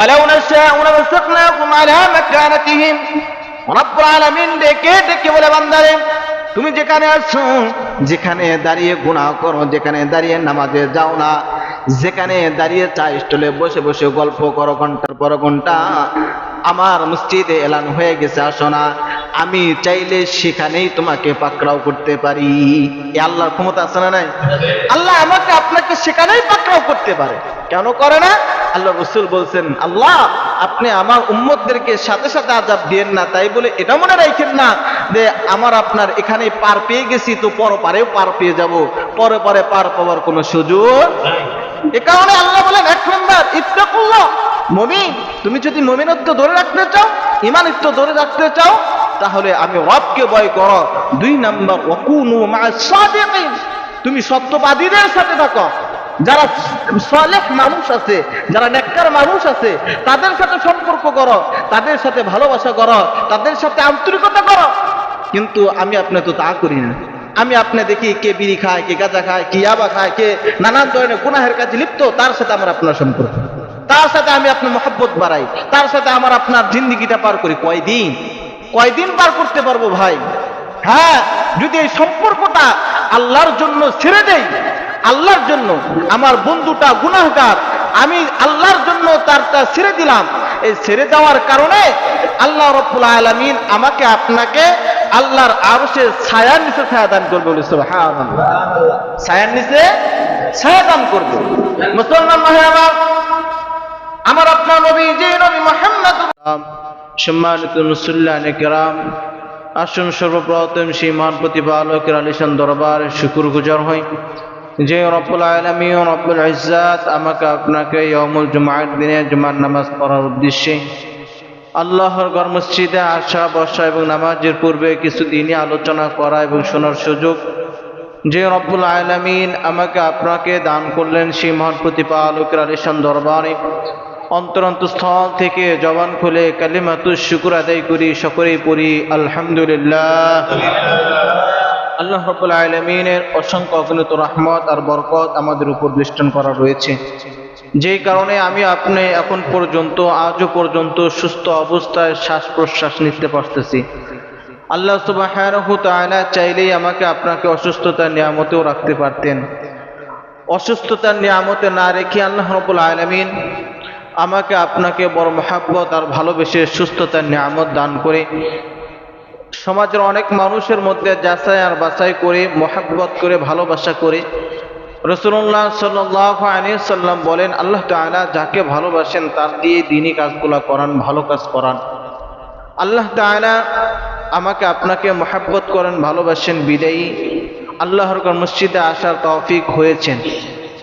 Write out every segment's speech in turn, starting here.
ولو نشاء لمسقناكم على مكانتهم রব্বুল আলামিন ডেকে ডেকে বলে বান্দারে তুমি যেখানে আছো যেখানে দাঁড়িয়ে গুনাহ করো যেখানে দাঁড়িয়ে নামাজে যাও না যেখানে দাঁড়িয়ে চা স্টলে বসে বসে গল্প করো ঘন্টার পর ঘন্টা আমার মসজিদে এলান হয়ে গেছে, আসো না। আমি চাইলে সেখানেই তোমাকে পাকড়াও করতে পারি। এ আল্লাহর ক্ষমতা আছে না নাই? আল্লাহ আমাকে আপনাকে সেখানেই পাকড়াও করতে পারে। কেন করে না? আল্লাহ রসুল বলছেন, আল্লাহ, আপনি আমার উম্মতদেরকে সাথে সাথে আজাব দিয়েন না। তাই বলে এটা মনে রাখেন না যে, আমার আপনার এখানে পার পেয়ে গেছি, তো পর পারেও পার পেয়ে যাব। পরে পরে পার পাওয়ার কোনো সুযোগ এ কারণে আল্লাহ বলেন, এক নম্বর, ইত্তাকুল্লাহ। মমিন, তুমি যদি মমিনত্ব ধরে রাখতে চাও ইমানিত্ব ধরে রাখতে চাও, তাহলে আমি রবকে ভয় করো। দুই নম্বর, ওয়াকুনু মা'আস সাদিকিন। তুমি সত্যবাদীদের সাথে থাকো। যারা সালেহ মানুষ আছে, যারা নেককার মানুষ আছে, তাদের সাথে সম্পর্ক করো, তাদের সাথে ভালোবাসা করো, তাদের সাথে আন্তরিকতা করো। কিন্তু আমি আপনি তো তা করি না। আমি আপনি দেখি কে বিড়ি খায়, কে গাঁজা খায়, কে ইয়াবা খায়, কে নানান ধরনের গুনাহের কাজে লিপ্ত, তার সাথে আমার আপনার সম্পর্ক। তার সাথে আমি আপনার মহব্বত বাড়াই, তার সাথে আমার আপনার জিন্দিগিটা পার করি। কয়দিন? কয়দিন পার করতে পারব ভাই? হ্যাঁ যদি এই সম্পর্কটা আল্লাহর জন্য ছেড়ে দেই, আল্লাহর জন্য আমার বন্ধুটা, গুনাহগার আমি আল্লাহর জন্য তারটা ছেড়ে দিলাম। এই ছেড়ে দেওয়ার কারণে আল্লাহ রব্বুল আলামিন আমাকে আপনাকে আল্লাহর আরশে ছায়ার নিচে ছায়া দান করবে বলে ছায়ার নিচে ছায়া দান করবে। মুসলমান ভাই আমার আপনার নবী, যে নবী মোহাম্মদ সম্মানিত মুসল্লান কেরাম, আসুন সর্বপ্রথম সেই মহান প্রতিপালকের আলিশান দরবার শুকুর গুজার হয় যে রব্বুল আলমী রব্বুল ইজ্জাত আমাকে আপনাকে ইয়মুল জুমার দিনে জুমার নামাজ পড়ার উদ্দেশ্যে আল্লাহর ঘর মসজিদে আসা, বসা এবং নামাজের পূর্বে কিছু দিনই আলোচনা করা এবং শোনার সুযোগ যে রব্বুল আলমিন আমাকে আপনাকে দান করলেন সেই মহান প্রতিপালকের আলিশান দরবারে। অন্তরন্ত স্থল থেকে জবান খুলে কালিমাতু শুকুর আদায় করি, সকলেই পড়ি, আলহামদুলিল্লাহ। আল্লাহ রব্বুল আলমিনের অসংখ্য অগণিত রহমত আর বরকত আমাদের উপর দৃষ্টান করা রয়েছে। যেই কারণে আমি আপনি এখন পর্যন্ত, আজও পর্যন্ত সুস্থ অবস্থায় শ্বাস প্রশ্বাস নিতে পারতেছি। আল্লাহ সুবাহ চাইলেই আমাকে আপনাকে অসুস্থতার নিয়ামতেও রাখতে পারতেন। অসুস্থতার নিয়ামতে না রেখে আল্লাহ রবুল আলমিন আমাকে আপনাকে বড় মহাব্বত আর ভালোবেসে সুস্থতার নিয়ামত দান করে সমাজের অনেক মানুষের মধ্যে যাচাই আর বাছাই করে, মহাব্বত করে, ভালোবাসা করে। রসুল্লাহ সাল্লাহ আলী সাল্লাম বলেন, আল্লাহ তালা যাকে ভালোবাসেন, তার দিয়ে দিনই কাজগুলা করান, ভালো কাজ করান। আল্লাহ তালা আমাকে, আপনাকে মহাব্বত করেন, ভালোবাসেন, বিদায়ী। আল্লাহর মসজিদে আসার তৌফিক হয়েছেন।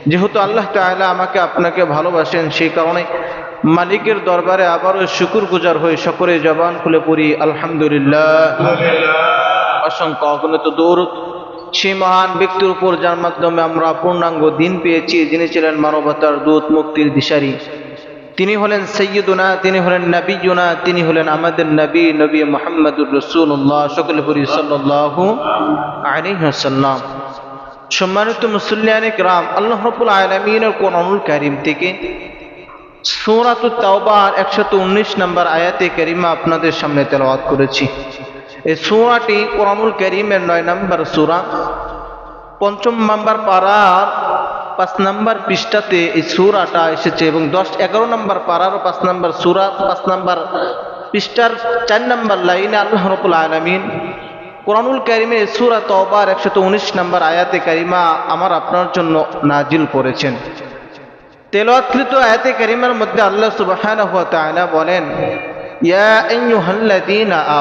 যেহেতু আল্লাহ তাআলা আমাকে, আপনাকে ভালোবাসেন, সেই কারণে মালিকের দরবারে আবারও শুকুর গুজার হয়ে সকলে জবান খুলে পড়ি আলহামদুলিল্লাহ। অসংখ্য অগণিত দূর সেই মহান ব্যক্তির উপর যার মাধ্যমে আমরা পূর্ণাঙ্গ দিন পেয়েছি যিনি ছিলেন মানবতার দূত মুক্তির দিশারি। তিনি হলেন সৈয়দুনা তিনি হলেন নবীজুনা তিনি হলেন আমাদের নবী নবী মোহাম্মদুর রসুল্লাহ সকলে পরি সাল্লাহ আলিহাসাল্লাম সম্মানিত মুসল্লিয়ানিক রাম আল্লাহ রবুল আলমিনের কোরআনুল কারিম থেকে সৌরাত তাওবার একশত উনিশ নম্বর আয়াতে করিমা আপনাদের সামনে তেলাওয়াত করেছি। এই সূরাটি কোরআনুল করিমের নয় নম্বর সূরা। পঞ্চম নম্বর পাড়ার পাঁচ নম্বর পৃষ্ঠাতে এই সূরাটা এসেছে এবং দশ এগারো নম্বর পাড়ার পাঁচ নম্বর সূরা, পাঁচ নম্বর পৃষ্ঠার চার নম্বর লাইনে আল্লাহ রবুল আলমিন কোরআনুল কারিমে সুরা তওবার একশত উনিশ নম্বর আয়াতে কারিমা আমার আপনার জন্য নাজিল করেছেন। তেলাওয়াতকৃত আয়াতে কারিমার মধ্যে আল্লাহ তাআলা বলেন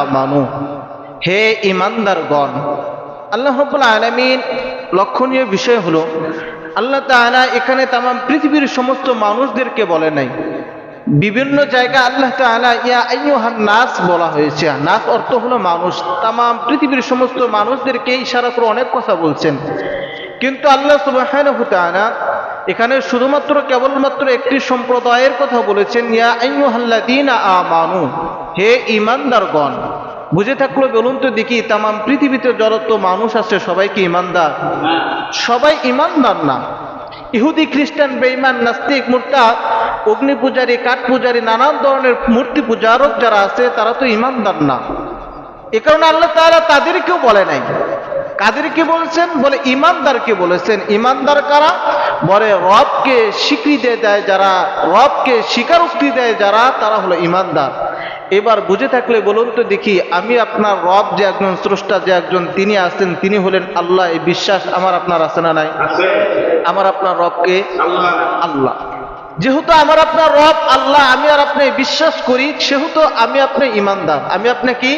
আমানু, হে ঈমানদারগণ, আল্লাহ রাব্বুল আলামিন লক্ষণীয় বিষয় হলো, আল্লাহ তাআলা এখানে তাম পৃথিবীর সমস্ত মানুষদেরকে বলে নাই। বিভিন্ন জায়গায় আল্লাহ তাআলা ইয়া আইয়ুহান নাস বলা হয়েছে। নাস অর্থ হলো মানুষ। তাম পৃথিবীর সমস্ত মানুষদেরকে ইশারা করে অনেক কথা বলছেন। কিন্তু আল্লাহ সুবহানাহু তাআলা এখানে শুধুমাত্র কেবলমাত্র একটি সম্প্রদায়ের কথা বলেছেন আমানু হে ঈমানদারগণ। বুঝে থাকল বলুন তো দেখি তাম পৃথিবীতে যত মানুষ আছে, সবাই কি ঈমানদার? সবাই ঈমানদার না। ইহুদি, খ্রিস্টান, বেঈমান, নাস্তিক, মুরতাদ, অগ্নি পূজারী, কাঠ পূজারী, নানান ধরনের মূর্তি পূজারক যারা আছে, তারা তো ইমানদার না। এ কারণে আল্লাহ তাআলা তাদেরকেও বলে নাই। কাদেরকে বলছেন? বলে ইমানদারকে বলেছেন। ইমানদার কারা? বলে রবকে স্বীকৃতি দেয় যারা রবকে স্বীকারোক্তি দেয় যারা তারা হলো ইমানদার। এবার বুঝে থাকলে বলুন তো দেখি আমি আপনার রব যে একজন স্রষ্টা যে একজন তিনি আছেন তিনি হলেন আল্লাহ। এই বিশ্বাস আমার আপনার আছে না নাই? আমার আপনার রবকে আল্লাহ। যেহেতু আমার আপনার রব আল্লাহ আমি আর আপনি বিশ্বাস করি সেহেতু আমি আপনি ইমানদার। আমি আপনি কি?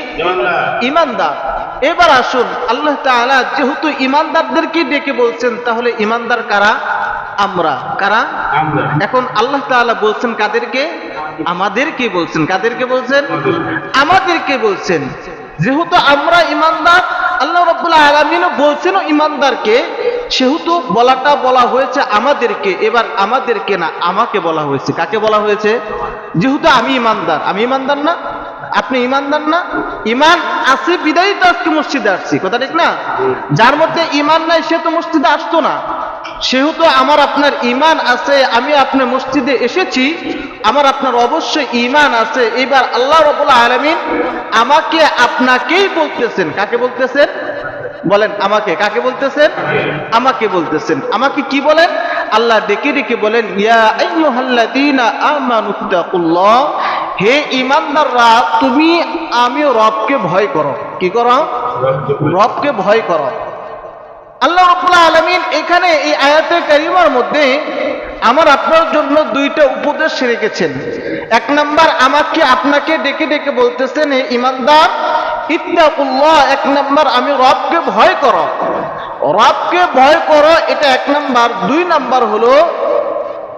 ইমানদার। এবার আসুন আল্লাহ তাআলা যেহেতু ইমানদারদেরকে ডেকে বলছেন তাহলে ইমানদার কারা? আমরা। কারা? এখন আল্লাহ তাআলা বলছেন কাদেরকে? আমাদেরকে বলছেন। কাদেরকে বলছেন? আমাদেরকে বলছেন। যেহেতু আমরা ইমানদার আল্লাহ রব্বুল্লাহ আলমিনও বলছেন ইমানদারকে সেহেতু বলাটা বলা হয়েছে আমাদেরকে। এবার আমাদেরকে না আমাকে বলা হয়েছে। কাকে বলা হয়েছে? যেহেতু আমি ইমানদার আমি ইমানদার না? আপনি ইমানদার না? ইমান আছে, বিদায়ী তো আজকে মসজিদে আসছি। কথা ঠিক না? যার মধ্যে ইমান নাই, সে তো মসজিদে আসতো না। সেহেতু আমার আপনার ইমান আছে, আমি আপনার মসজিদে এসেছি, আমার আপনার অবশ্যই ইমান আছে। এবার আল্লাহ রবুল্লা আলমিন আমাকে আপনাকেই বলতেছেন। কাকে বলতেছেন? বলেন, আমাকে। কাকে বলতেছেন? আমাকে বলতেছেন। আমাকে কি বলেন? আল্লাহ ডেকে ডেকে বলেন, ইয়া আইয়ুহাল্লাযীনা আমানুত্তাকুল্লাহ হে ইমানদাররা, তুমি আমি রবকে ভয় করো। কি করো? রবকে ভয় করো। আল্লাহ রব্বুল আলমিন এখানে এই আয়াতে কারিমার মধ্যে আমার আপনার জন্য দুইটা উপদেশ রেখেছেন। এক নাম্বার, আমাকে আপনাকে ডেকে ডেকে বলতেছেন, হে ইমানদার, ইত্তাকুল্লাহ, এক নাম্বার, আমি রবকে ভয় করো। রবকে ভয় করো, এটা এক নাম্বার। দুই নাম্বার হলো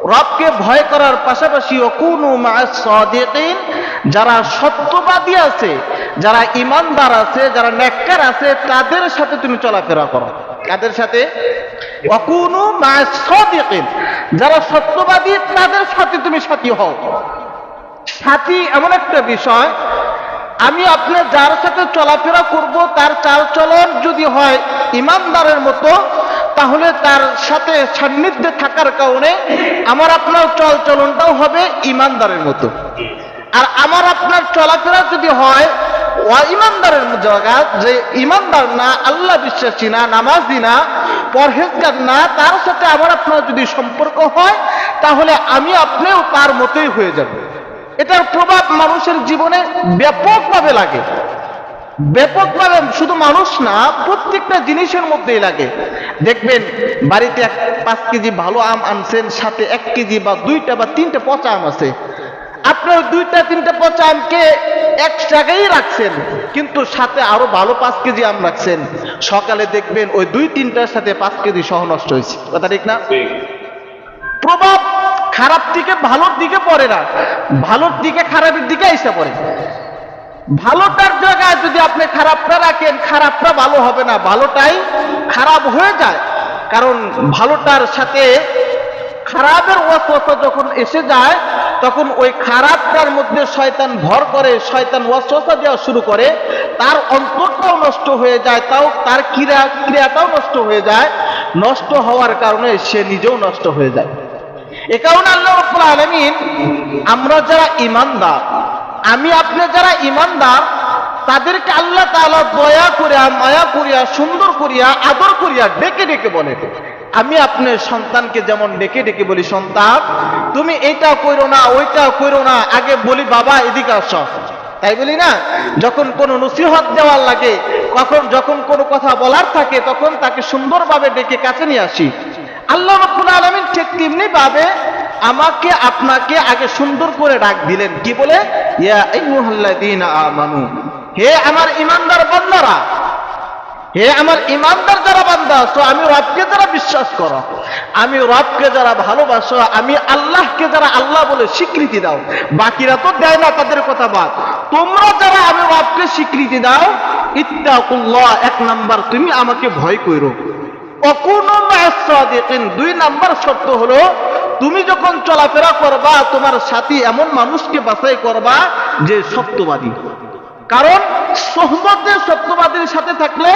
রবকে ভয় করার পাশাপাশি যারা সত্যবাদী আছে, যারা ইমানদার আছে, যারা নেককার আছে, তাদের সাথে তুমি চলাফেরা করো। কাদের সাথে? অকুনু যারা সত্যবাদী, তাদের সাথে তুমি সাথী হও। সাথী এমন একটা বিষয়, আমি আপনার যার সাথে চলাফেরা করব, তার চাল চলন যদি হয় ইমানদারের মতো তাহলে তার সাথে সান্নিধ্যে থাকার কারণে আমার আপনার চল চলনটাও হবে ইমানদারের মতো। আর আমার আপনার চলাফেরা যদি হয় ইমানদারের জায়গা যে ইমানদার না, আল্লাহ বিশ্বাসী না, নামাজি না, পরহেজগার না, তার সাথে আমার আপনার যদি সম্পর্ক হয়, তাহলে আমি আপনিও তার মতোই হয়ে যাব। এটার প্রভাব মানুষের জীবনে ব্যাপকভাবে লাগে। ব্যাপকভাবে শুধু মানুষ না প্রত্যেকটা জিনিসের মধ্যেই লাগে। দেখবেন বাড়িতে এক পাঁচ কেজি ভালো আম আনছেন সাথে এক কেজি বা দুইটা বা তিনটা পচা আম আছে। আপনার দুইটা তিনটা পচা আমকে এক জায়গায় রাখছেন কিন্তু সাথে আরও ভালো পাঁচ কেজি আম রাখছেন। সকালে দেখবেন ওই দুই তিনটার সাথে পাঁচ কেজি সহ নষ্ট হয়েছে। কথা ঠিক না? প্রভাব খারাপ দিকে ভালোর দিকে পড়ে না। ভালোর দিকে খারাপের দিকে এসে পড়ে। ভালোটার জায়গায় যদি আপনি খারাপটা রাখেন, খারাপটা ভালো হবে না। ভালোটাই খারাপ হয়ে যায়। কারণ ভালোটার সাথে খারাপের ওয়াসওয়াসা যখন এসে যায়, তখন ওই খারাপটার মধ্যে শয়তান ভর করে, শয়তান ওয়াসওয়াসা দেওয়া শুরু করে। তার অন্তরটাও নষ্ট হয়ে যায়, তাও তার ক্রিয়া, ক্রিয়াটাও নষ্ট হয়ে যায়। নষ্ট হওয়ার কারণে সে নিজেও নষ্ট হয়ে যায়। এ কারণে আল্লাহ রাব্বুল আলামিন, আমরা যারা ইমানদার আমি আপনি যারা ইমানদার, তাদেরকে আল্লাহ তাআলা দয়া করিয়া, মায়া করিয়া, সুন্দর করিয়া, আদর করিয়া ডেকে ডেকে বলে। আমি আপনার সন্তানকে যেমন ডেকে ডেকে বলি, সন্তান, তুমি এইটা কইরো না, ওইটা কইরো না, আগে বলি, বাবা, এদিকে আস। তাই বলি না? যখন কোনো নসিহত দেওয়ার লাগে কখন যখন কোনো কথা বলার থাকে, তখন তাকে সুন্দরভাবে ডেকে কাছে নিয়ে আসি। আল্লাহ রব্বুল আলামিন ঠিক তেমনি ভাবে আমাকে আপনাকে আগে সুন্দর করে ডাক দিলেন। কি বলে? হে আমার ইমানদার বান্দারা, হে আমার ইমানদার যারা বান্দা আছো, আমি রবকে যারা বিশ্বাস করো, আমি রবকে যারা ভালোবাসো, আমি আল্লাহকে যারা আল্লাহ বলে স্বীকৃতি দাও। বাকিরা তো দেয় না তাদের কথা বাদ। তোমরা যারা আমি রবকে স্বীকৃতি দাও, ইত্তাকুল্লাহ, এক নাম্বার তুমি আমাকে ভয় কইরো। অকুনো দুই নাম্বার শর্ত হলো তুমি যখন চলাফেরা করবা, তোমার সাথী এমন মানুষকে বাছাই করবা যে সত্যবাদী। কারণ সোহবতে সত্যবাদীর সাথে থাকলে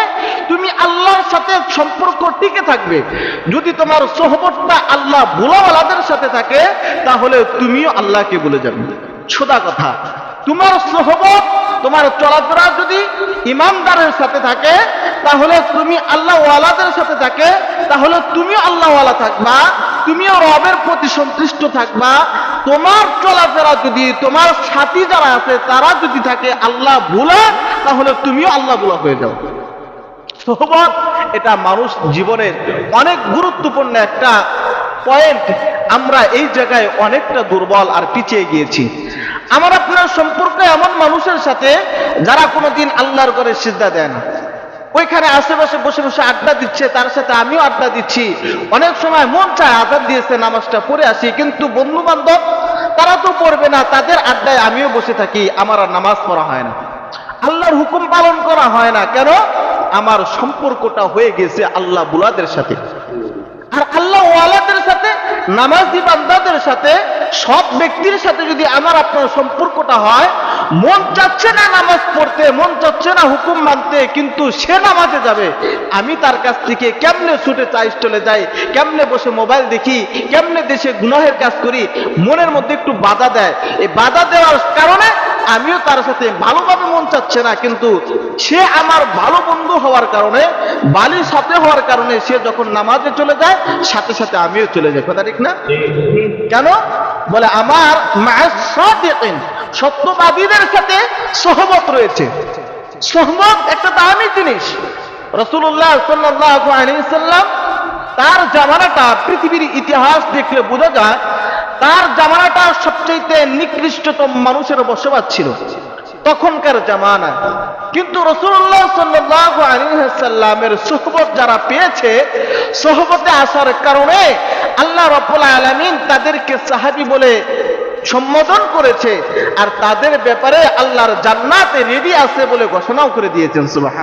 তুমি আল্লাহর সাথে সম্পর্ক টিকে থাকবে। যদি তোমার সোহবতটা আল্লাহ ভোলাওয়ালাদের সাথে থাকে, তাহলে তুমিও আল্লাহকে বলে যাবে। সোদা কথা। তোমার সোহবত তোমার চলাফেরা যদি ইমানদারের সাথে থাকে, তাহলে তুমি আল্লাহওয়ালাদের সাথে থাকে, তাহলে তুমিও আল্লাহওয়ালা থাকবা। তুমিও রবের প্রতি সন্তুষ্ট থাকবা। তোমার চলাফেরা যদি, তোমার সাথী যারা আছে, তারা যদি থাকে আল্লাহ ভুলা, তাহলে তুমিও আল্লাহ ভুলা হয়ে যাও। সোহবত, এটা মানুষ জীবনের অনেক গুরুত্বপূর্ণ একটা পয়েন্ট আমরা এই জায়গায় অনেকটা দুর্বল আর পিছিয়ে গিয়েছি। আমার আপনার সম্পর্ক এমন মানুষের সাথে যারা কোনোদিন আল্লাহর করে সিদ্ধা দেয় না। ওইখানে আশেপাশে বসে বসে আড্ডা দিচ্ছে, তার সাথে আমিও আড্ডা দিচ্ছি। অনেক সময় মন চায় আজাদ দিয়েছে, নামাজটা পড়ে আসি, কিন্তু বন্ধু বান্ধব তারা তো পড়বে না, তাদের আড্ডায় আমিও বসে থাকি, আমার আর নামাজ পড়া হয় না। আল্লাহর হুকুম পালন করা হয় না, কেন? আমার সম্পর্কটা হয়ে গেছে আল্লাহ বুলাদের সাথে। আর আল্লাহ ওয়ালা নামাজি বান্দাদের সাথে সব ব্যক্তির সাথে যদি আমার আপনার সম্পর্কটা হয়, মন চাচ্ছে না নামাজ পড়তে, মন চাচ্ছে না হুকুম মানতে, কিন্তু সে নামাজে যাবে। আমি তার কাছ থেকে কেমনে ছুটে চাই স্টলে যাই, কেমনে বসে মোবাইল দেখি, কেমনে দেশে গুনাহের কাজ করি, মনের মধ্যে একটু বাধা দেয়। এই বাধা দেওয়ার কারণে আমিও তার সাথে ভালোভাবে মন চাচ্ছে না, কিন্তু সে আমার ভালো বন্ধু হওয়ার কারণে বালির সাথে হওয়ার কারণে সে যখন নামাজে চলে যায়, সাথে সাথে আমিও চলে যাই। কথা ঠিক না? কেন? বলে, আমার সত্যবাদীদের সাথে সহমত রয়েছে। সহমত একটা দামি জিনিস। রসুল্লাহ সাল্লাহ আলাইসাল্লাম তার জামানাটা পৃথিবীর ইতিহাস দেখলে বোঝা যায় তার জামানাটা সবচেয়ে নিকৃষ্টতম মানুষের বসবাস ছিল। তখনকার জামানা। কিন্তু রসুল্লাহ সাল্লাহ আলিহাসাল্লামের সোহবত যারা পেয়েছে, সোহবতে আসার কারণে আল্লাহ রব্বুল আলমিন তাদেরকে সাহাবি বলে সম্বোধন করেছে আর তাদের ব্যাপারে আল্লাহর জান্নাতে রেডি আছে বলে ঘোষণাও করে দিয়েছেন সুবাহ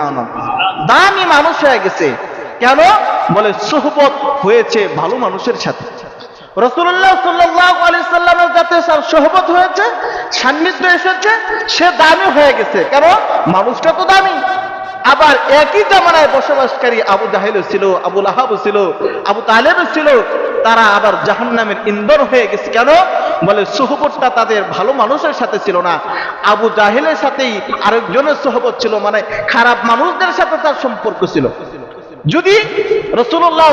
দামি মানুষ হয়ে গেছে। কেন? বলে সোহবত হয়েছে ভালো মানুষের সাথে। রসুল্লাহ সাল্লাহ সাল্লামের যাতে তার সহবত হয়েছে, সান্নিধ্য এসেছে, সে দামি হয়ে গেছে। কেন? মানুষটা তো দামি। আবার একই জামানায় বসবাসকারী আবু জাহেল ছিল আবুল আহাব ছিল, আবু তালেব ছিল, তারা আবার জাহান্নামের ইন্দর হয়ে গেছে। কেন? বলে সোহবতটা তাদের ভালো মানুষের সাথে ছিল না। আবু জাহেলের সাথেই আরেকজনের সোহবত ছিল মানে খারাপ মানুষদের সাথে তার সম্পর্ক ছিল। যদি রসুল্লাহ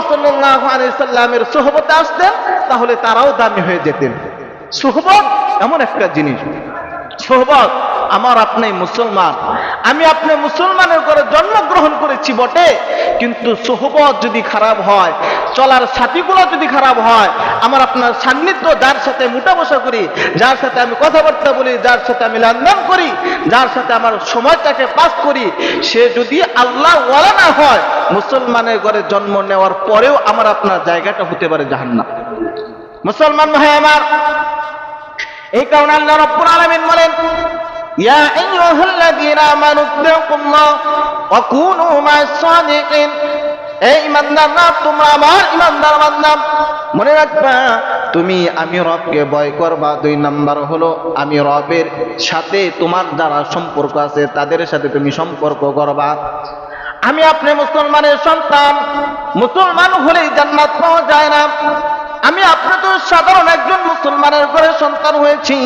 সাল্লামের সোহবতে আসতেন, তাহলে তারাও দামি হয়ে যেতেন। সোহবত এমন একটা জিনিস। সোহবত, আমার আপনি মুসলমান, আমি আপনি মুসলমানের ঘরে জন্মগ্রহণ করেছি বটে, কিন্তু সোহবত যদি খারাপ হয় চলার সাথীগুলো যদি খারাপ হয়, আমার আপনার সান্নিধ্য যার সাথে মোটা বসা করি, যার সাথে আমি কথাবার্তা বলি, যার সাথে আমি লেনদেন করি, যার সাথে আমার সময়টাকে পাস করি, সে যদি আল্লাহ ওয়ালা না হয়, মুসলমানের ঘরে জন্ম নেওয়ার পরেও আমার আপনার জায়গাটা হতে পারে জাহান্নাম। মুসলমান ভাই আমার, এই কারণে আল্লাহ রব্বুল আলামিন বলেন, ইয়া আইয়ুহাল্লাযীনা আমানু তাকুল্লাহ ওয়া কুনু মা'আস এই ইমানদাররা তোমরা আমার ইমানদার বান্দা। মনে রাখবা, তুমি আমি রবকে ভয় করবা, দুই নাম্বার হলো আমি রবের সাথে তোমার যারা সম্পর্ক আছে, তাদের সাথে তুমি সম্পর্ক করবা। আমি আপনি মুসলমানের সন্তান, মুসলমান হলেই জান্নাত পাওয়া যায় না। আমি আপনি তো সাধারণ একজন মুসলমানের ঘরে সন্তান হয়েছি।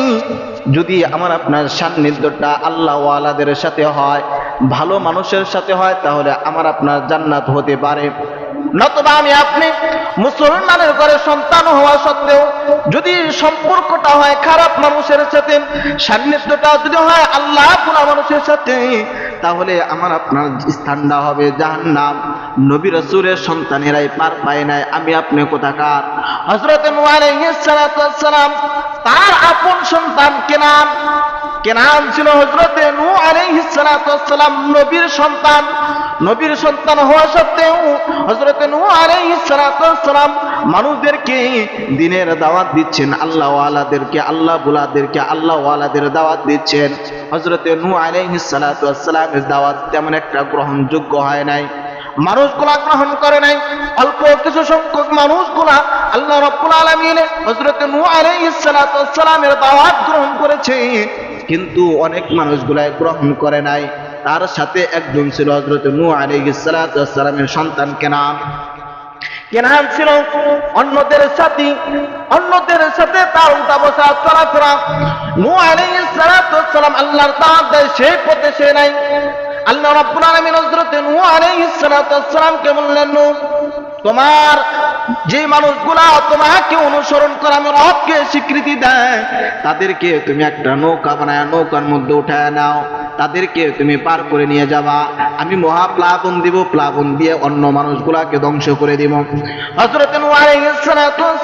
যদি আমার আপনার সান্নিধ্যটা আল্লাহ ওয়ালাদের সাথে হয় ভালো মানুষের সাথে হয়, তাহলে আমার আপনার জান্নাত হতে পারে। নতুবা আমি আপনি মুসলমানের ঘরে সন্তান হওয়া সত্ত্বেও যদি সম্পর্কটা হয় খারাপ মানুষের সাথে, সান্নিধ্যটা যদি হয় আল্লাহ পোলা মানুষের সাথে, তাহলে আমার আপনার স্থানটা হবে জাহান্নাম। নবী রসুরের সন্তানেরাই পার পায় নাই, আমি আপনি কোথাকার? হজরত তার আপন সন্তান কেনান কেনান ছিল হজরতে নু আলাইহিসালাম নবীর সন্তান। নবীর সন্তান হওয়া সত্ত্বেও হজরতে নু আলাইহিসালাম মানুষদেরকে দিনের দাওয়াত দিচ্ছেন আল্লাহ ওয়ালাদেরকে আল্লাহ বুলাদেরকে আল্লাহ ওয়ালাদের দাওয়াত দিচ্ছেন হজরতে নু আলাইহিসালামের দাওয়াত তেমন একটা গ্রহণযোগ্য হয় নাই। মানুষগুলা গ্রহণ করে নাই। অল্প কিছু সংখ্যক মানুষগুলা আল্লাহ রব্বুল আলমিন হজরত নু আলাইহিসসালামের দাওয়াত গ্রহণ করেছে। কিন্তু অনেক মানুষগুলাই গ্রহণ করে নাই। তার সাথে একজন ছিল হজরত নূহ আলাইহিস সালামের সন্তান কেনান। কেনান ছিল অন্যদের সাথে অন্যদের সাথে তার উঠা বসা চলাফেরা। নূহ আলাইহিস সালাম আল্লাহর দাওয়াত দেয় সেই পথে সে নাই। আল্লাহ রাব্বুল আলামিন হযরত নূহ আলাইহিস সালামকে বললেন, নূহ তোমার যে মানুষগুলা তোমাকে অনুসরণ করে, আমি রবকে স্বীকৃতি দেয়। তাদেরকে তুমি একটা নৌকা বানায়, নৌকার মধ্যে উঠায় নাও। তাদেরকে তুমি পার করে নিয়ে যাবা। আমি মহা প্লাবন দিব, প্লাবন দিয়ে অন্য মানুষগুলাকে ধ্বংস করে দিব। হজরত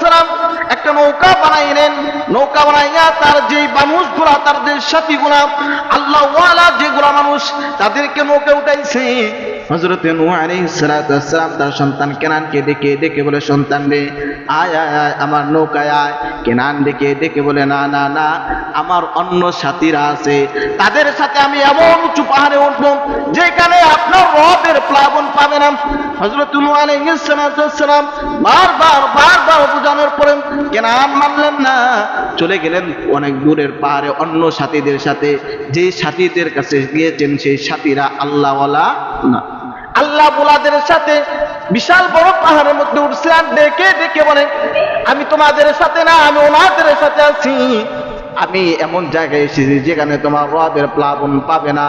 সালাম একটা নৌকা বানাইলেন। নৌকা বানাইয়া তার যে মানুষগুলা, তার যে সাথীগুলা আল্লাহ ওয়ালা যেগুলা মানুষ, তাদেরকে নৌকা উঠাইছে। হজরত নূহ আলাইহিস সালাম তার সন্তান কেনানকে ডেকে দেখে বলে, সন্তান রে, আয় আয় আয়, আমার নৌকায় আয়। কেনান দেখে দেখে বলে, না না না, আমার অন্য সাথীরা আছে, তাদের সাথে আমি এমন উঁচু পাহাড়ে উঠব যেখানে আপনার রবের প্লাবন পাবে না। হজরত নূহ আলাইহিস সালাম বারবার বারবার বোঝানোর পরে কেনান মানলেন না। চলে গেলেন অনেক দূরের পাহাড়ে অন্য সাথীদের সাথে। যে সাথীদের কাছে গিয়েছেন, সেই সাথীরা আল্লাহওয়ালা না। আল্লাহ বোলাদের সাথে বিশাল বড় পাহাড়ের মধ্যে উঠছে আর ডেকে ডেকে বলে, আমি তোমাদের সাথে না, আমি ওনাদের সাথে আছি। আমি এমন জায়গায় এসেছি যেখানে তোমার রবের প্লাবন পাবে না,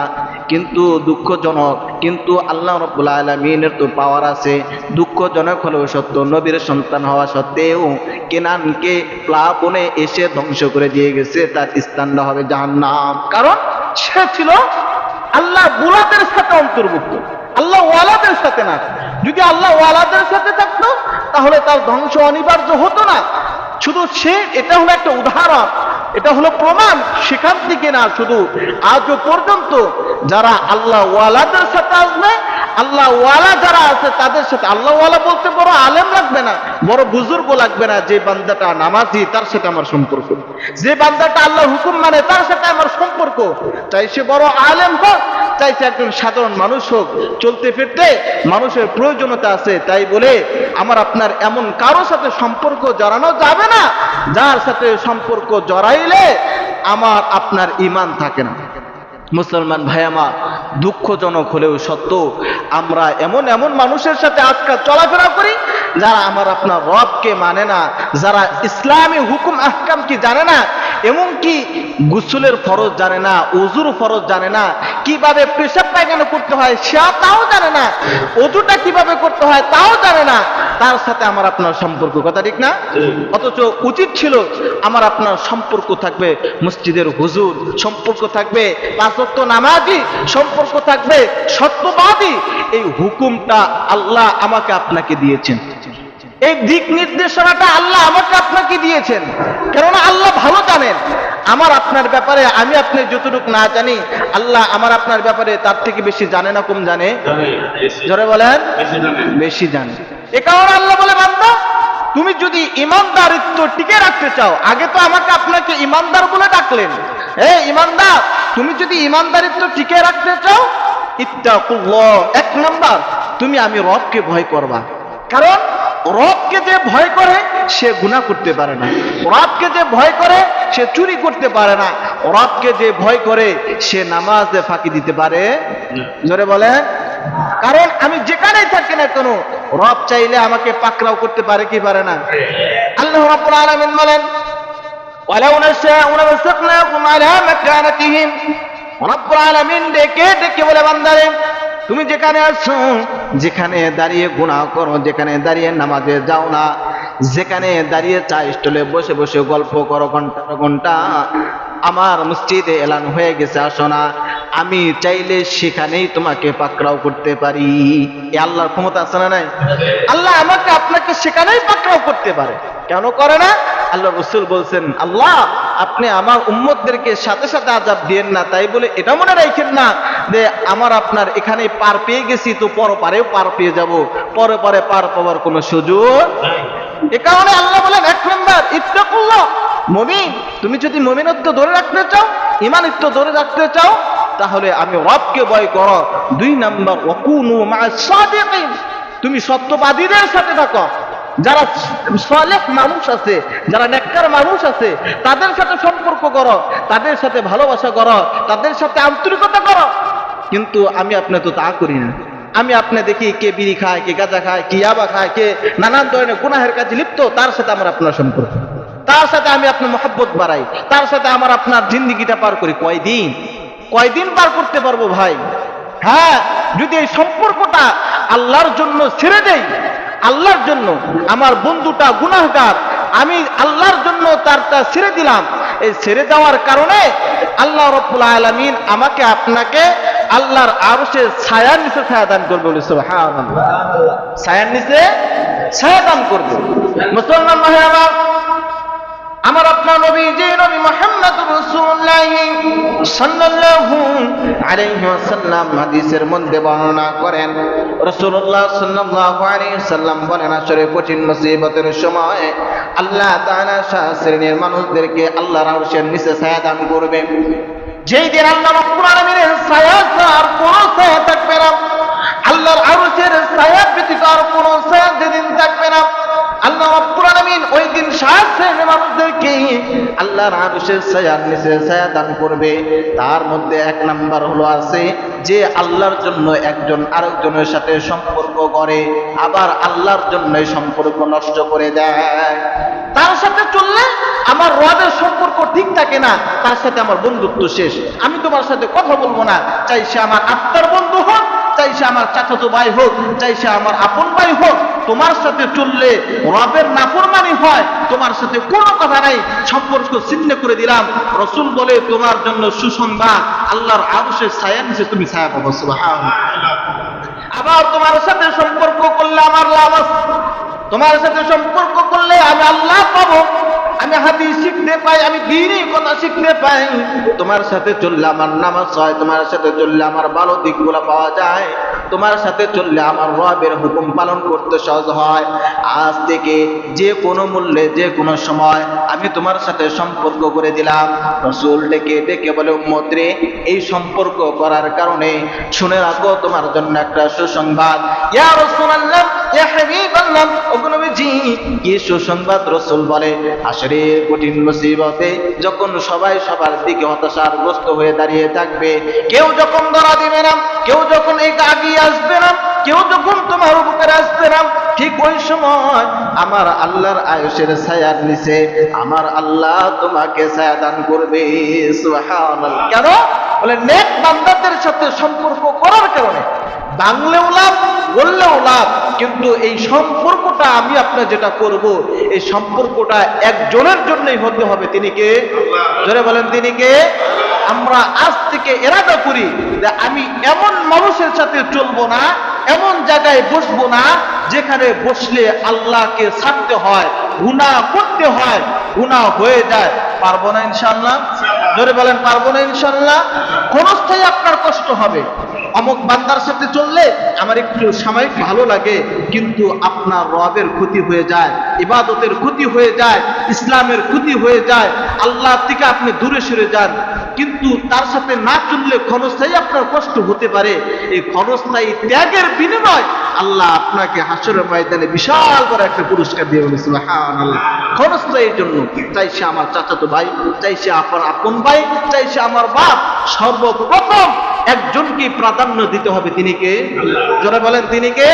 কিন্তু দুঃখজনক, কিন্তু আল্লাহ রব্বুল আলমিনের তো পাওয়ার আছে। দুঃখজনক হলেও সত্য, নবীর সন্তান হওয়া সত্ত্বেও কেনানকে প্লাবনে এসে ধ্বংস করে দিয়ে গেছে, তার স্থানটা হবে জাহান্নাম। কারণ সে ছিল আল্লাহ বুলাদের সাথে অন্তর্ভুক্ত। আল্লাহ ওয়ালাদের সাথে না যদি আল্লাহ ওয়ালাদের সাথে থাকতো, তাহলে তার ধ্বংস অনিবার্য হতো না। শুধু সে, এটা হলো একটা উদাহরণ, এটা হলো প্রমাণ। সেখান থেকে না, শুধু আজও পর্যন্ত যারা আল্লাহ ওয়ালাদের সাথে আসবে আল্লাহ ওয়ালা যারা আছে তাদের সাথে আল্লাহ ওয়ালা বলতে বড় আলেম লাগবে না, বড় বুজুর্গ লাগবে না যে বান্দাটা নামাজি, তার সাথে আমার সম্পর্ক। যে বান্দাটা আল্লাহ হুকুম মানে তার সাথে আমার সম্পর্ক। চাই সে বড় আলেম হোক, চাই সে একজন সাধারণ মানুষ হোক। চলতে ফিরতে মানুষের প্রয়োজনীয়তা আছে, তাই বলে আমার আপনার এমন কারও সাথে সম্পর্ক জড়ানো যাবে না। যার সাথে সম্পর্ক জড়াইলে আমার আপনার ইমান থাকে না। মুসলমান ভাই আমার দুঃখজনক হলেও সত্য, আমরা এমন এমন মানুষের সাথে আজকাল চলাফেরা করি, যারা আমার আপনার রবকে মানে না, যারা ইসলামী হুকুম, আহকাম কি জানে না এমনকি গুসুলের ফরজ জানে না অজুর ফরজ জানে না, কীভাবে পেশাব পায়খানা করতে হয় সে তাও জানে না অজুটা কীভাবে করতে হয় তাও জানে না। তার সাথে আমার আপনার সম্পর্ক, কথা ঠিক না? অথচ উচিত ছিল আমার আপনার সম্পর্ক থাকবে মসজিদের হুজুর, সম্পর্ক থাকবে পাঁচত্ব নামাজি, সম্পর্ক থাকবে সত্যবাদী। এই হুকুমটা আল্লাহ আমাকে আপনাকে দিয়েছেন। এই দিক নির্দেশনাটা আল্লাহ আমাকে আপনাকে দিয়েছেন। কেননা আল্লাহ ভালো জানেন। আমার আপনার ব্যাপারে আমি আপনি যতটুকু না জানি আল্লাহ আমার আপনার ব্যাপারে তার থেকে বেশি জানে না কম জানে। জোরে বলেন? বেশি জানে। এ কারণে আল্লাহ বলে বান্দা তুমি যদি ইমানদারিত্ব টিকে রাখতে চাও আগে তো আমাকে আপনাকে ইমানদার বলে ডাকলেন। এ ইমানদার তুমি যদি ইমানদারিত্ব টিকে রাখতে চাও ইত্তাকুল্লাহ এক নাম্বার তুমি আমি রবকে ভয় করবা। কারণ রবকে যে ভয় করে, সে গুণা করতে পারে না। রবকে যে ভয় করে, সে চুরি করতে পারে না। রবকে যে ভয় করে, সে নামাজে ফাঁকি দিতে পারে ধরে বলে কারণ আমি যেখানেই থাকি না কেন, রব চাইলে আমাকে পাকড়াও করতে পারে কি পারে না? আল্লাহ রাব্বুল আলামিন বলেন, ওয়ালাউ নাশাউ লামাসাকনাকুম আলা মাকানাতিহিম। রব্বুল আলামিন ডেকে ডেকে বলে, বান্দারে তুমি যেখানে আছো, যেখানে দাঁড়িয়ে গুণা করো, যেখানে দাঁড়িয়ে নামাজে যাও না, যেখানে দাঁড়িয়ে চা স্টলে বসে বসে গল্প করো ঘণ্টা ঘণ্টা, আমার মসজিদে এলান হয়ে গেছে, আসো না। আমি চাইলে সেখানেই তোমাকে পাকড়াও করতে পারি। এ আল্লাহর ক্ষমতা আছে না নাই? আল্লাহ আমাকে আপনাকে সেখানেই পাকড়াও করতে পারে। কেন করে না? আল্লাহ রসুল বলছেন, আল্লাহ আপনি আমার উম্মতদেরকে সাথে সাথে আজাব দিয়েন না, তাই বলে এটা মনে রাখেন না যে আমার আপনার এখানে পার পেয়ে গেছি, তো পর পারেও পার পেয়ে যাব, পরে পরে পার পাওয়ার কোনো সুযোগ এ কারণে আল্লাহ বলেন, এক নম্বর, ইত্তাকুল্লাহ, মমিন, তুমি যদি মমিনত্ব ধরে রাখতে চাও ইমানিত্ব ধরে রাখতে চাও, তাহলে আমি রবকে ভয় করো। দুই নম্বর ওকুনু মা সাদিকিন তুমি সত্যবাদীদের সাথে থাকো। যারা সলেহ মানুষ আছে, যারা নেককার মানুষ আছে, তাদের সাথে সম্পর্ক করো, তাদের সাথে ভালোবাসা করো, তাদের সাথে আন্তরিকতা করো। কিন্তু আমি আপনি তো তা করি না। আমি আপনি দেখি কে বিড়ি খায়, কে গাঁজা খায়, কে ইয়াবা খায়, কে নানান ধরনের গুনাহের কাজে লিপ্ত, তার সাথে আমার আপনার সম্পর্ক। তার সাথে আমি আপনার মহব্বত বাড়াই, তার সাথে আমার আপনার জিন্দিগিটা পার করি। কয়দিন? কয়দিন পার করতে পারব ভাই? হ্যাঁ যদি এই সম্পর্কটা আল্লাহর জন্য ছেড়ে দেই আল্লাহর জন্য আমার বন্ধুটা গুনাহগার, আমি আল্লাহর জন্য তারটা ছেড়ে দিলাম। এই ছেড়ে দেওয়ার কারণে আল্লাহ রব্বুল আলমিন আমাকে আপনাকে আল্লাহর আরশের ছায়ার নিচে ছায়া দান করবে বলে ছায়ার নিচে ছায়া দান করবে। মুসলমান ভাই আমার আমার আপনার নবী, যে নবী মোহাম্মদ রাসূলুল্লাহ সাল্লাল্লাহু আলাইহি ওয়াসাল্লাম হাদিসের মধ্যে বর্ণনা করেন। রাসূলুল্লাহ সাল্লাল্লাহু আলাইহি সাল্লাম বলেন আসলে কঠিন মুসিবতের সময় আল্লাহ তাআলা শাহ শ্রেণির মানুষদেরকে আল্লাহর আরশের নিচে ছায়া দান করবে। যেই দিন আল্লাহ রাব্বুল আলামিনের ছায়া আর ছায়া থাকবে না। আল্লাহর আরশের ছায়া ব্যতীত আর কোনো ছায়া যেদিন থাকবে না আল্লাহ রাব্বুল আলামিন ওই দিন সাত শ্রেণির মানুষদেরকে আল্লাহর আরশের ছায়ার নিচে ছায়া দান করবে। তার মধ্যে এক নাম্বার হলো আছে যে আল্লাহর জন্য একজন আরেকজনের সাথে সম্পর্ক করে, আবার আল্লাহর জন্য সম্পর্ক নষ্ট করে দেয়। তার সাথে চললে আমার রবের সম্পর্ক ঠিক থাকে না, তার সাথে আমার বন্ধুত্ব শেষ। আমি তোমার সাথে কথা বলব না। চাই সে আমার আত্মার বন্ধু হোক, চাই সে আমার চাচাতো ভাই হোক, চাই সে আমার আপন ভাই হোক তোমার সাথে চললে রবের নাফরমানি হয়, তোমার সাথে কোনো কথা নাই। সম্পর্ক ছিন্ন করে দিলাম। রসুল বলে, তোমার জন্য সুসংবাদ, আল্লাহর আবশ্যের ছায়া নিচে তুমি ছায়া পাবো। আবার তোমার সাথে সম্পর্ক করলে আমার লাভ আছে। তোমার সাথে সম্পর্ক করলে আমি আল্লাহ পাবো। আমি হাদিস শিখতে পাই, আমি দিনই কথা শিখতে পাই। তোমার সাথে চললে আমার নামাজ হয়, তোমার সাথে চললে আমার ভালো দিকগুলো পাওয়া যায়। তোমার সাথে চললে আমার রবের হুকুম পালন করতে সহজ হয়। আজ থেকে যে কোনো মূল্যে, যে কোনো সময় আমি তোমার সাথে সম্পর্ক করে দিলাম। রসুল ডেকে ডেকে বলে মদ্রে এই সম্পর্ক করার কারণে শুনে রাখো তোমার জন্য একটা সুসংবাদ। ইয়া রসুল নবীজি যখন সবাই সবার দিকে হতাশার গ্রস্ত হয়ে দাঁড়িয়ে থাকবে, কেউ যখন ধরা দিবে না, কেউ যখন এই আগিয়ে আসবে না, কেউ যখন তোমার উপকারে আসবে না, ঠিক ওই সময় আমার আল্লাহর আয়ুষের ছায়ার নিচে আমার আল্লাহ তোমাকে ছায়া দান করবে কেন? বলে, নেক বান্দাদের সাথে সম্পর্ক করার কারণে। বাংলেও লাভ বললেও লাভ কিন্তু এই সম্পর্কটা আমি আপনার যেটা করব এই সম্পর্কটা একজনের জন্যই হতে হবে। তিনি কে? জোরে বলেন তিনি কে? আমরা আজ থেকে এরাদা করি যে আমি এমন মানুষের সাথে চলবো না এমন জায়গায় বসবো না যেখানে বসলে আল্লাহকে ছাড়তে হয় গুনাহ করতে হয় গুনাহ হয়ে যায়। পারব না ইনশাল্লাহ জোরে বলেন, পারব না ইনশাল্লাহ। কোন স্থায়ী আপনার কষ্ট হবে। অমুক বান্দার সাথে চললে আমার একটু সাময়িক ভালো লাগে, কিন্তু আপনার রবের ক্ষতি হয়ে যায়, ইবাদতের ক্ষতি হয়ে যায়, ইসলামের ক্ষতি হয়ে যায় আল্লাহ থেকে আপনি দূরে সরে যান। কিন্তু তার সাথে না চললে ক্ষণস্থায়ী আপনার কষ্ট হতে পারে। এই ক্ষণস্থায়ী ত্যাগের বিনিময় আল্লাহ আপনাকে হাসরের ময়দানে বিশাল বড় একটা পুরস্কার দিয়ে বলেছিল হ্যাঁ আল্লাহ ক্ষণস্থায়ীর জন্য চাই সে আমার চাচাতো ভাই, চাই সে আপনার আপন ভাই, চাই সে আমার বাপ। সর্বপ্রথম একজনকে প্রাধান্য দিতে হবে। তিনি কে? বলেন, তিনি কে?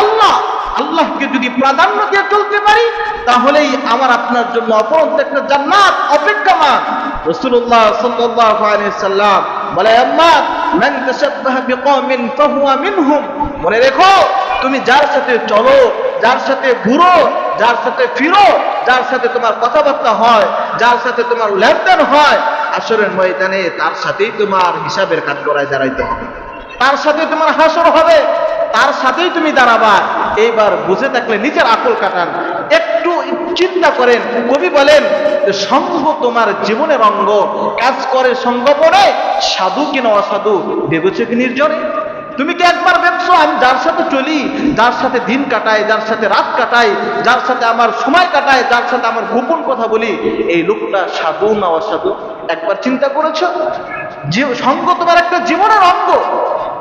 আল্লাহ। আল্লাহকে যদি প্রাধান্য দিয়ে চলতে পারি, তাহলেই আমার আপনার জন্য অপরন্ত একটা জান্নাত অপেক্ষমান। রাসূলুল্লাহ সাল্লাল্লাহু আলাইহি সাল্লাম বলে, আম্মা, মান তাশাব্বাহা বিকওমিন মিনহুম। মনে রেখো তুমি যার সাথে চলো, যার সাথে ঘুরো, যার সাথে ফিরো, যার সাথে তোমার কথাবার্তা হয়, যার সাথে তোমার লেনদেন হয়, আসরের ময়দানে তার সাথেই তোমার হিসাবের কাজ করায় দাঁড়াইতে হবে। তার সাথে তোমার হাসর হবে। তার সাথেই তুমি দাঁড়াবা। এইবার বুঝে থাকলে নিজের আকল কাটান। একটু চিন্তা করেন। কবি বলেন সঙ্গ তোমার জীবনের অঙ্গ। কাজ করে সঙ্গপনে সাধু কিনা অসাধু ভেবেছে কি নির্জনে? তুমি কি একবার ভেবছো, আমি যার সাথে চলি, যার সাথে দিন কাটাই যার সাথে রাত কাটাই যার সাথে আমার সময় কাটাই যার সাথে আমার গোপন কথা বলি? এই লোকটা সাধু না অসাধু? একবার চিন্তা করেছ? সঙ্গ তোমার একটা জীবনের অঙ্গ।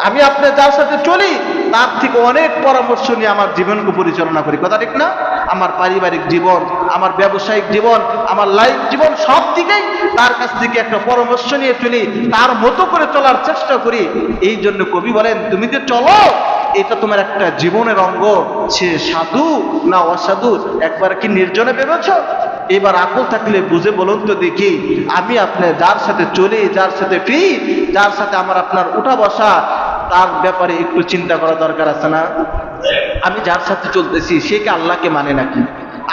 আমি আপনার যার সাথে চলি, তার থেকে অনেক পরামর্শ নিয়ে আমার জীবনকে পরিচালনা করি। কথা ঠিক না? আমার পারিবারিক জীবন, আমার ব্যবসায়িক জীবন, আমার লাইফ জীবন সব দিকেই তার কাছ থেকে একটা পরামর্শ নিয়ে চলি, তার মতো করে চলার চেষ্টা করি। এই জন্য কবি বলেন, তুমি যে চলো, এটা তোমার একটা জীবনের অঙ্গ। সে সাধু না অসাধু? একবার কি নির্জনে ভেবেছ এবার আকল থাকলে বুঝে বলুন তো দেখি, আমি আপনার যার সাথে চলি, যার সাথে ফি যার সাথে আমার আপনার উঠা বসা, তার ব্যাপারে একটু চিন্তা করা দরকার আছে না? আমি যার সাথে চলতেছি, সে কি আল্লাহকে মানে নাকি?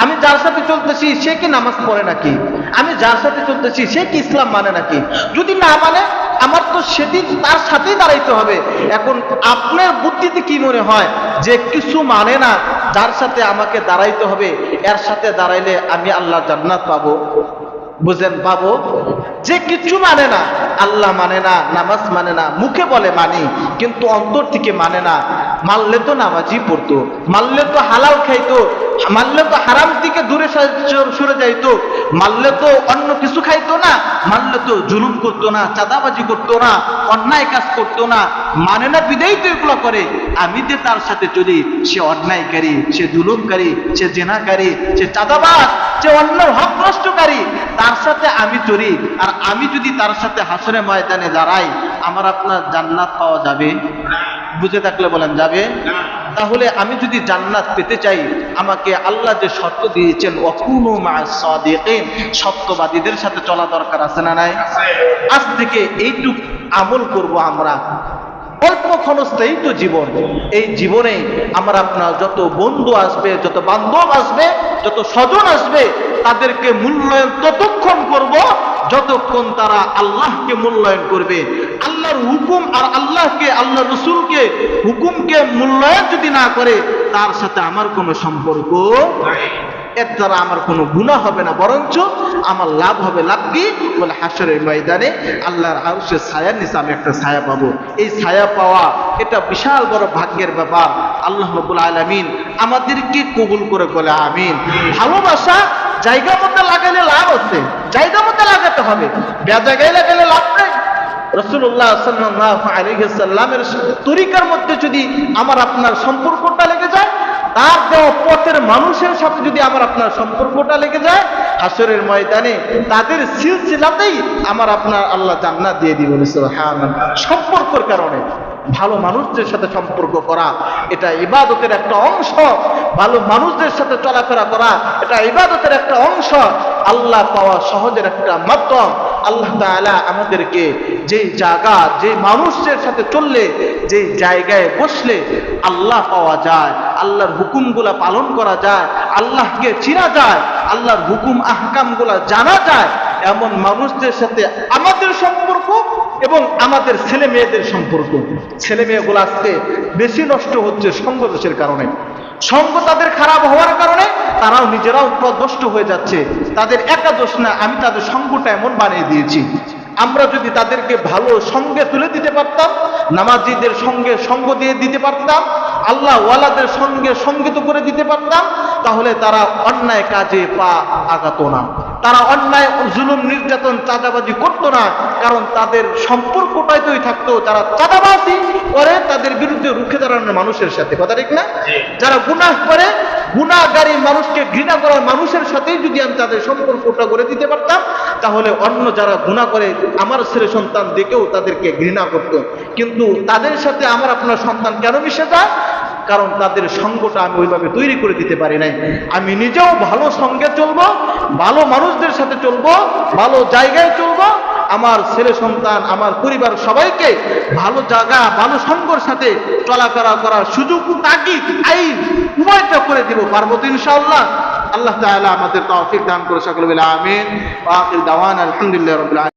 আমি যার সাথে চলতেছি, সে কি নামাজ পড়ে নাকি? আমি যার সাথে চলতেছি, সে কি ইসলাম মানে নাকি? যদি না মানে আমার তো সেদিন তার সাথেই দাঁড়াইতে হবে। এখন আপনার বুদ্ধিতে কি মনে হয় যে কিছু মানে না, যার সাথে আমাকে দাঁড়াইতে হবে? এর সাথে দাঁড়াইলে আমি আল্লাহ জান্নাত পাবো। বুঝেন পাবো যে কিছু মানে না, আল্লাহ মানে না, নামাজ মানে না, মুখে বলে মানি, কিন্তু অন্তর থেকে মানে না। মানলে তো নামাজই পড়তো, মানলে তো হালাল খাইতো মানলে তো হারাম থেকে দূরে সরে- যাইতো। মানলে তো অন্য কিছু খাইতো না মারলে তো জুলুম করতো না চাঁদাবাজি করতো না অন্যায় কাজ করতো না। মানে না বিদায় তো এগুলো করে। আমি যে তার সাথে চলি সে অন্যায়কারী সে জুলুমকারী সে জেনাকারী সে চাঁদাবাজ সে অন্য হক নষ্টকারী তার সাথে আমি চলি। আর আমি যদি তার সাথে হাসরে ময়দানে দাঁড়াই আমার আপনার জান্নাত পাওয়া যাবে? বুঝে থাকলে বলেন যাবে? তাহলে আমি যদি জান্নাত পেতে চাই আমাকে আল্লাহ যে শর্ত দিয়েছেন অকুনু মা সাদিকিন সত্যবাদীদের সাথে চলা দরকার আছে না নাই? আজ থেকে এইটুক আমল করব আমরা। অল্প ক্ষণস্থায়ী তো জীবন। এই জীবনে আমার আপনার যত বন্ধু আসবে, যত বান্ধব আসবে, যত স্বজন আসবে, তাদেরকে মূল্যায়ন ততক্ষণ করব যতক্ষণ তারা আল্লাহকে মূল্যায়ন করবে, আল্লাহর হুকুম আর আল্লাহকে আল্লাহ রসুলকে হুকুমকে মূল্যায়ন যদি না করে, তার সাথে আমার কোনো সম্পর্ক এর দ্বারা আমার কোনো গুণা হবে না, বরঞ্চ আমার লাভ হবে লাভ কি বলে হাসরের ময়দানে। আল্লাহর আউসের ছায়ার নিচে আমি একটা ছায়া পাবো। এই ছায়া পাওয়া এটা বিশাল বড় ভাগ্যের ব্যাপার। আল্লাহ রবুল আলমিন আমাদেরকে কবুল করে বলে আমিন। ভালোবাসা জায়গা মতো লাগালে লাভ আছে। জায়গা মতো লাগাতে হবে। বেজা বেজাগায় লাগালে লাভ নেই। রসুল্লাহ সাল্লামের তরিকার মধ্যে যদি আমার আপনার সম্পর্কটা লেগে যায়, তার দেওয়া পথের মানুষের সাথে যদি আমার আপনার সম্পর্কটা লেগে যায়, হাসরের ময়দানে তাদের সিলসিলাতেই আমার আপনার আল্লাহ জান্নাত দিয়ে দিব সম্পর্কর কারণে। ভালো মানুষদের সাথে সম্পর্ক করা, এটা ইবাদতের একটা অংশ। ভালো মানুষদের সাথে চলাফেরা করা, এটা ইবাদতের একটা অংশ। আল্লাহ পাওয়া সহজের একটা মাধ্যম। আল্লাহ তাআলা আমাদেরকে যে জায়গা, যে মানুষের সাথে চললে, যে জায়গায় বসলে আল্লাহ পাওয়া যায়, আল্লাহর হুকুমগুলা পালন করা যায়, আল্লাহকে চিনা যায়, আল্লাহর হুকুম আহকামগুলা জানা যায়, এমন মানুষদের সাথে আমাদের সম্পর্ক এবং আমাদের ছেলে মেয়েদের সম্পর্ক। ছেলে মেয়েগুলো আজকে বেশি নষ্ট হচ্ছে সঙ্গদোষের কারণে। সঙ্গ তাদের খারাপ হওয়ার কারণে তারাও নিজেরাও প্রদষ্ট হয়ে যাচ্ছে। তাদের একা দোষ না, আমি তাদের সঙ্গটা এমন বানিয়ে দিয়েছি। আমরা যদি তাদেরকে ভালো সঙ্গে তুলে দিতে পারতাম, নামাজিদের সঙ্গে সঙ্গ দিয়ে দিতে পারতাম, আল্লাহ ওয়ালাদের সঙ্গে সংগীত করে দিতে পারতাম, তাহলে তারা অন্যায় কাজে পা আগাতো না। তারা অন্যায় জুলুম নির্যাতন চাঁদাবাজি করতো না কারণ তাদের সম্পর্কটাই তোই থাকতো যারা চাঁদাবাজি করে তাদের বিরুদ্ধে রুখে দাঁড়ানোর মানুষের সাথে। কথা ঠিক না? যারা গুনাহ করে গুণাগারী মানুষকে ঘৃণা করার মানুষের সাথেই যদি আমি তাদের সম্পর্কটা করে দিতে পারতাম তাহলে অন্য যারা গুণা করে আমার ছেলে সন্তান দেখেও তাদেরকে ঘৃণা করত। কিন্তু তাদের সাথে আমার আপনার সন্তান কেন মিশে যায়? কারণ তাদের সঙ্গটা আমি ওইভাবে তৈরি করে দিতে পারি নাই। আমি নিজেও ভালো সঙ্গে চলবো, ভালো মানুষদের সাথে চলবো, ভালো জায়গায় চলবো। আমার ছেলে সন্তান, আমার পরিবার সবাইকে ভালো জায়গা, ভালো সঙ্গর সাথে চলাফেরা করার সুযোগ তাকি আইন উভয়টা করে দিব পারব তো ইনশাআল্লাহ। আল্লাহ তাআলা আমাদের তৌফিক দান করে সকলে বলে আমিন। দাওয়ানা আলহামদুলিল্লাহি রাব্বিল